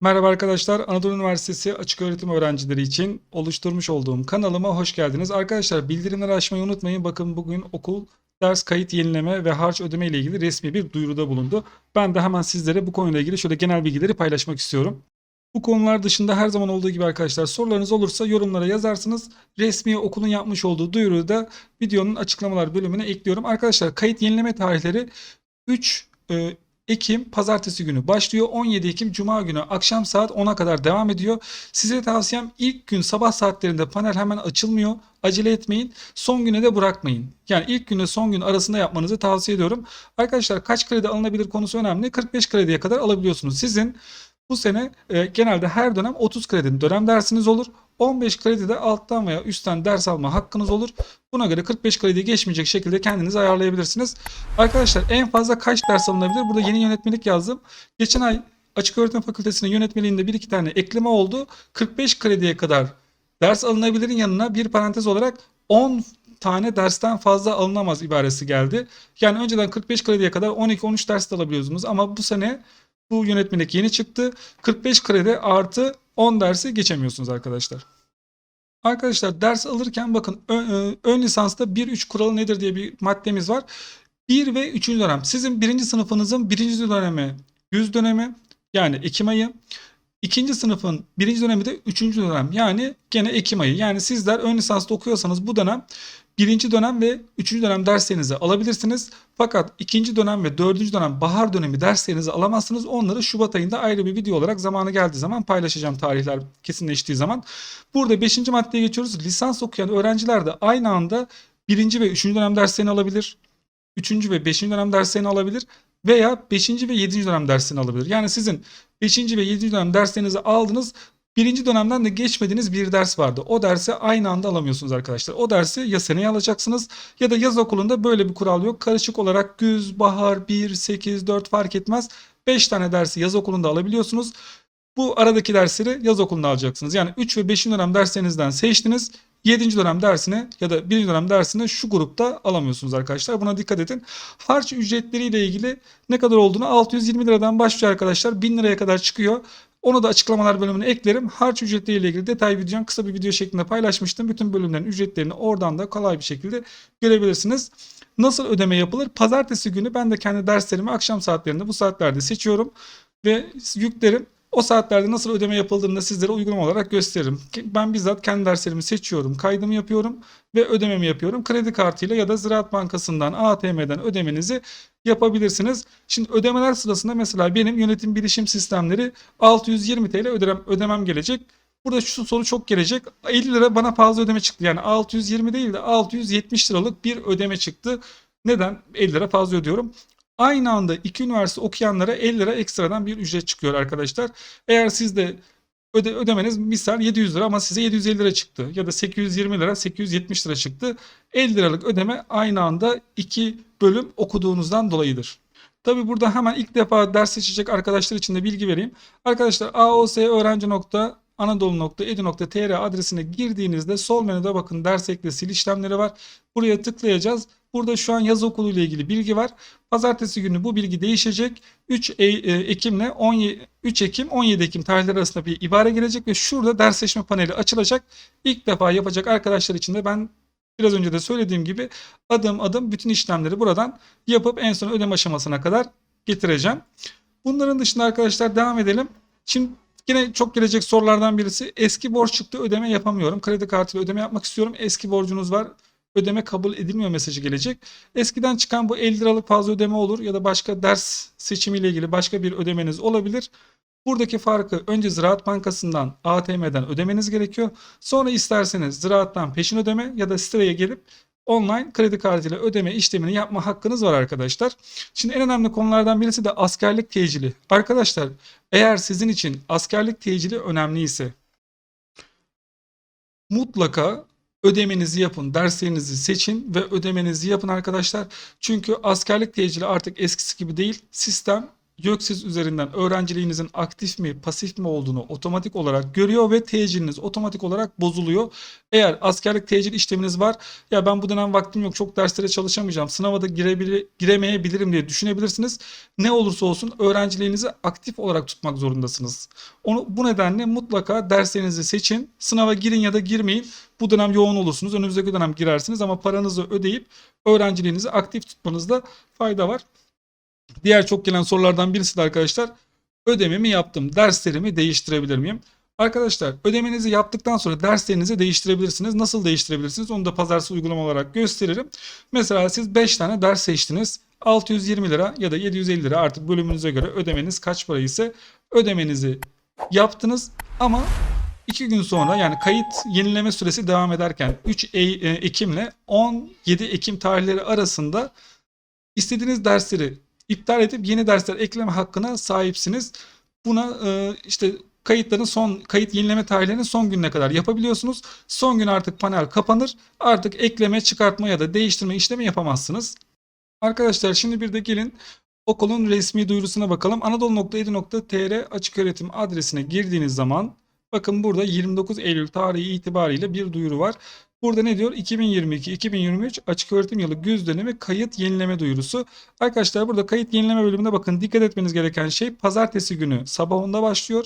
Merhaba arkadaşlar, Anadolu Üniversitesi Açık Öğretim Öğrencileri için oluşturmuş olduğum kanalıma hoş geldiniz. Arkadaşlar bildirimleri açmayı unutmayın. Bakın bugün okul ders kayıt yenileme ve harç ödeme ile ilgili resmi bir duyuruda bulundu. Ben de hemen sizlere bu konuyla ilgili şöyle genel bilgileri paylaşmak istiyorum. Bu konular dışında her zaman olduğu gibi arkadaşlar sorularınız olursa yorumlara yazarsınız. Resmi okulun yapmış olduğu duyuruyu da videonun açıklamalar bölümüne ekliyorum. Arkadaşlar kayıt yenileme tarihleri 3 e, Ekim pazartesi günü başlıyor. 17 Ekim cuma günü akşam saat 10'a kadar devam ediyor. Size tavsiyem ilk gün sabah saatlerinde panel hemen açılmıyor. Acele etmeyin. Son güne de bırakmayın. Yani ilk günle son gün arasında yapmanızı tavsiye ediyorum. Arkadaşlar kaç kredi alınabilir konusu önemli. 45 krediye kadar alabiliyorsunuz. Sizin bu sene e, genelde her dönem 30 kredi dönem dersiniz olur. 15 kredi de alttan veya üstten ders alma hakkınız olur. Buna göre 45 kredi geçmeyecek şekilde kendinizi ayarlayabilirsiniz. Arkadaşlar en fazla kaç ders alınabilir? Burada yeni yönetmelik yazdım. Geçen ay Açık Öğretim Fakültesi'nin yönetmeliğinde bir iki tane ekleme oldu. 45 krediye kadar ders alınabilirin yanına bir parantez olarak 10 tane dersten fazla alınamaz ibaresi geldi. Yani önceden 45 krediye kadar 12-13 ders de alabiliyorsunuz ama bu sene bu yönetmelik yeni çıktı. 45 kredi artı 10 dersi geçemiyorsunuz arkadaşlar. Arkadaşlar ders alırken bakın ön, ön lisansta 1-3 kuralı nedir diye bir maddemiz var. 1 ve 3. dönem. Sizin birinci sınıfınızın birinci dönemi 100 dönemi yani Ekim ayı. İkinci sınıfın birinci dönemi de üçüncü dönem yani gene Ekim ayı. Yani sizler ön lisansta okuyorsanız bu dönem birinci dönem ve üçüncü dönem derslerinizi alabilirsiniz. Fakat ikinci dönem ve dördüncü dönem bahar dönemi derslerinizi alamazsınız. Onları Şubat ayında ayrı bir video olarak zamanı geldiği zaman paylaşacağım tarihler kesinleştiği zaman. Burada beşinci maddeye geçiyoruz. Lisans okuyan öğrenciler de aynı anda birinci ve üçüncü dönem derslerini alabilir. Üçüncü ve beşinci dönem derslerini alabilir veya 5. ve 7. dönem dersini alabilir. Yani sizin 5. ve 7. dönem derslerinizi aldınız. Birinci dönemden de geçmediğiniz bir ders vardı. O dersi aynı anda alamıyorsunuz arkadaşlar. O dersi ya seneye alacaksınız ya da yaz okulunda böyle bir kural yok. Karışık olarak güz, bahar, 1, 8, 4 fark etmez. 5 tane dersi yaz okulunda alabiliyorsunuz. Bu aradaki dersleri yaz okulunda alacaksınız. Yani 3 ve 5. dönem derslerinizden seçtiniz. 7. dönem dersini ya da 1. dönem dersini şu grupta alamıyorsunuz arkadaşlar. Buna dikkat edin. Harç ücretleriyle ilgili ne kadar olduğunu 620 liradan başlıyor arkadaşlar. 1000 liraya kadar çıkıyor. Onu da açıklamalar bölümüne eklerim. Harç ücretleriyle ilgili detay videom kısa bir video şeklinde paylaşmıştım. Bütün bölümlerin ücretlerini oradan da kolay bir şekilde görebilirsiniz. Nasıl ödeme yapılır? Pazartesi günü ben de kendi derslerimi akşam saatlerinde bu saatlerde seçiyorum ve yüklerim. O saatlerde nasıl ödeme yapıldığını da sizlere uygulama olarak gösteririm. Ben bizzat kendi derslerimi seçiyorum, kaydımı yapıyorum ve ödememi yapıyorum. Kredi kartıyla ya da Ziraat Bankası'ndan, ATM'den ödemenizi yapabilirsiniz. Şimdi ödemeler sırasında mesela benim yönetim bilişim sistemleri 620 TL ödemem, ödemem gelecek. Burada şu soru çok gelecek. 50 lira bana fazla ödeme çıktı. Yani 620 değil de 670 liralık bir ödeme çıktı. Neden? 50 lira fazla ödüyorum. Aynı anda iki üniversite okuyanlara 50 lira ekstradan bir ücret çıkıyor arkadaşlar. Eğer siz de öde, ödemeniz misal 700 lira ama size 750 lira çıktı ya da 820 lira 870 lira çıktı. 50 liralık ödeme aynı anda iki bölüm okuduğunuzdan dolayıdır. Tabi burada hemen ilk defa ders seçecek arkadaşlar için de bilgi vereyim. Arkadaşlar aosöğrenci.anadolu.edu.tr adresine girdiğinizde sol menüde bakın ders ekle sil işlemleri var. Buraya tıklayacağız. Burada şu an yaz okulu ile ilgili bilgi var. Pazartesi günü bu bilgi değişecek. 3 e- Ekim'le 17, 3 Ekim 17 Ekim tarihleri arasında bir ibare gelecek ve şurada ders seçme paneli açılacak. İlk defa yapacak arkadaşlar için de ben biraz önce de söylediğim gibi adım adım bütün işlemleri buradan yapıp en son ödeme aşamasına kadar getireceğim. Bunların dışında arkadaşlar devam edelim. Şimdi Yine çok gelecek sorulardan birisi eski borç çıktı ödeme yapamıyorum. Kredi kartıyla ödeme yapmak istiyorum. Eski borcunuz var ödeme kabul edilmiyor mesajı gelecek. Eskiden çıkan bu 50 liralık fazla ödeme olur ya da başka ders seçimiyle ilgili başka bir ödemeniz olabilir. Buradaki farkı önce Ziraat Bankası'ndan ATM'den ödemeniz gerekiyor. Sonra isterseniz Ziraat'tan peşin ödeme ya da siteye gelip online kredi kartıyla ödeme işlemini yapma hakkınız var arkadaşlar. Şimdi en önemli konulardan birisi de askerlik tecili. Arkadaşlar eğer sizin için askerlik tecili önemli ise mutlaka ödemenizi yapın, derslerinizi seçin ve ödemenizi yapın arkadaşlar. Çünkü askerlik tecili artık eskisi gibi değil. Sistem YÖKSİS üzerinden öğrenciliğinizin aktif mi pasif mi olduğunu otomatik olarak görüyor ve teciliniz otomatik olarak bozuluyor. Eğer askerlik tecil işleminiz var ya ben bu dönem vaktim yok çok derslere çalışamayacağım sınava da giremeyebilirim diye düşünebilirsiniz. Ne olursa olsun öğrenciliğinizi aktif olarak tutmak zorundasınız. Onu, bu nedenle mutlaka derslerinizi seçin. Sınava girin ya da girmeyin. Bu dönem yoğun olursunuz. Önümüzdeki dönem girersiniz ama paranızı ödeyip öğrenciliğinizi aktif tutmanızda fayda var. Diğer çok gelen sorulardan birisi de arkadaşlar ödememi yaptım. Derslerimi değiştirebilir miyim? Arkadaşlar ödemenizi yaptıktan sonra derslerinizi değiştirebilirsiniz. Nasıl değiştirebilirsiniz? Onu da pazartesi uygulama olarak gösteririm. Mesela siz 5 tane ders seçtiniz. 620 lira ya da 750 lira artık bölümünüze göre ödemeniz kaç para ise ödemenizi yaptınız ama 2 gün sonra yani kayıt yenileme süresi devam ederken 3 E- e, Ekim ile 17 Ekim tarihleri arasında istediğiniz dersleri iptal edip yeni dersler ekleme hakkına sahipsiniz. Buna e, işte kayıtların son kayıt yenileme tarihlerinin son gününe kadar yapabiliyorsunuz. Son gün artık panel kapanır. Artık ekleme, çıkartma ya da değiştirme işlemi yapamazsınız. Arkadaşlar şimdi bir de gelin okulun resmi duyurusuna bakalım. Anadolu.edu.tr açık öğretim adresine girdiğiniz zaman bakın burada 29 Eylül tarihi itibariyle bir duyuru var. Burada ne diyor? 2022-2023 açık öğretim yılı güz dönemi kayıt yenileme duyurusu. Arkadaşlar burada kayıt yenileme bölümünde bakın dikkat etmeniz gereken şey pazartesi günü sabah 10'da başlıyor.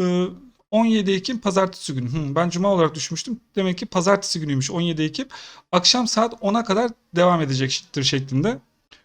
Ee, 17 Ekim pazartesi günü. Hı, ben cuma olarak düşmüştüm. Demek ki pazartesi günüymüş 17 Ekim. Akşam saat 10'a kadar devam edecektir şeklinde.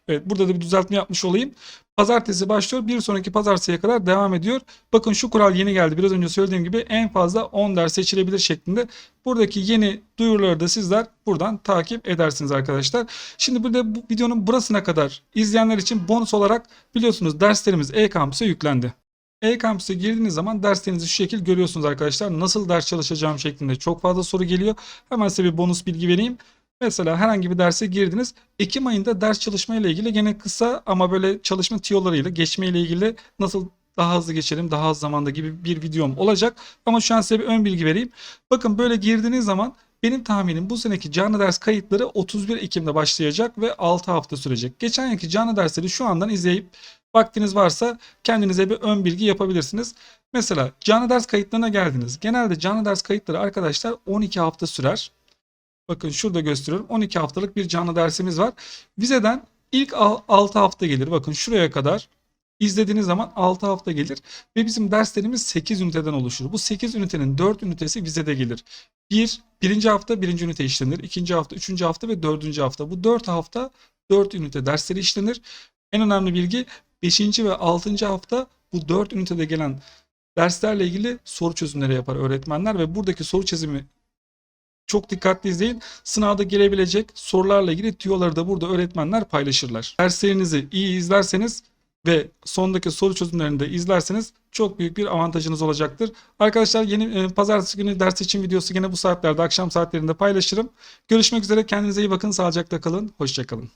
Evet burada da bir düzeltme yapmış olayım. Pazartesi başlıyor. Bir sonraki pazartesiye kadar devam ediyor. Bakın şu kural yeni geldi. Biraz önce söylediğim gibi en fazla 10 ders seçilebilir şeklinde. Buradaki yeni duyuruları da sizler buradan takip edersiniz arkadaşlar. Şimdi burada bu videonun burasına kadar izleyenler için bonus olarak biliyorsunuz derslerimiz e-kampüse yüklendi. E-kampüse girdiğiniz zaman derslerinizi şu şekil görüyorsunuz arkadaşlar. Nasıl ders çalışacağım şeklinde çok fazla soru geliyor. Hemen size bir bonus bilgi vereyim. Mesela herhangi bir derse girdiniz. Ekim ayında ders çalışma ile ilgili gene kısa ama böyle çalışma tiyolarıyla geçme ile ilgili nasıl daha hızlı geçelim, daha az zamanda gibi bir videom olacak. Ama şu an size bir ön bilgi vereyim. Bakın böyle girdiğiniz zaman benim tahminim bu seneki canlı ders kayıtları 31 Ekim'de başlayacak ve 6 hafta sürecek. Geçen yılki canlı dersleri şu andan izleyip vaktiniz varsa kendinize bir ön bilgi yapabilirsiniz. Mesela canlı ders kayıtlarına geldiniz. Genelde canlı ders kayıtları arkadaşlar 12 hafta sürer. Bakın şurada gösteriyorum. 12 haftalık bir canlı dersimiz var. Vizeden ilk 6 hafta gelir. Bakın şuraya kadar izlediğiniz zaman 6 hafta gelir. Ve bizim derslerimiz 8 üniteden oluşur. Bu 8 ünitenin 4 ünitesi vizede gelir. 1. birinci hafta birinci ünite işlenir. ikinci hafta, üçüncü hafta ve dördüncü hafta. Bu 4 hafta 4 ünite dersleri işlenir. En önemli bilgi 5. ve 6. hafta bu 4 ünitede gelen derslerle ilgili soru çözümleri yapar öğretmenler ve buradaki soru çözümü çok dikkatli izleyin. Sınavda gelebilecek sorularla ilgili tüyoları da burada öğretmenler paylaşırlar. Derslerinizi iyi izlerseniz ve sondaki soru çözümlerini de izlerseniz çok büyük bir avantajınız olacaktır. Arkadaşlar yeni e, pazartesi günü ders için videosu yine bu saatlerde akşam saatlerinde paylaşırım. Görüşmek üzere kendinize iyi bakın sağlıcakla kalın. Hoşçakalın.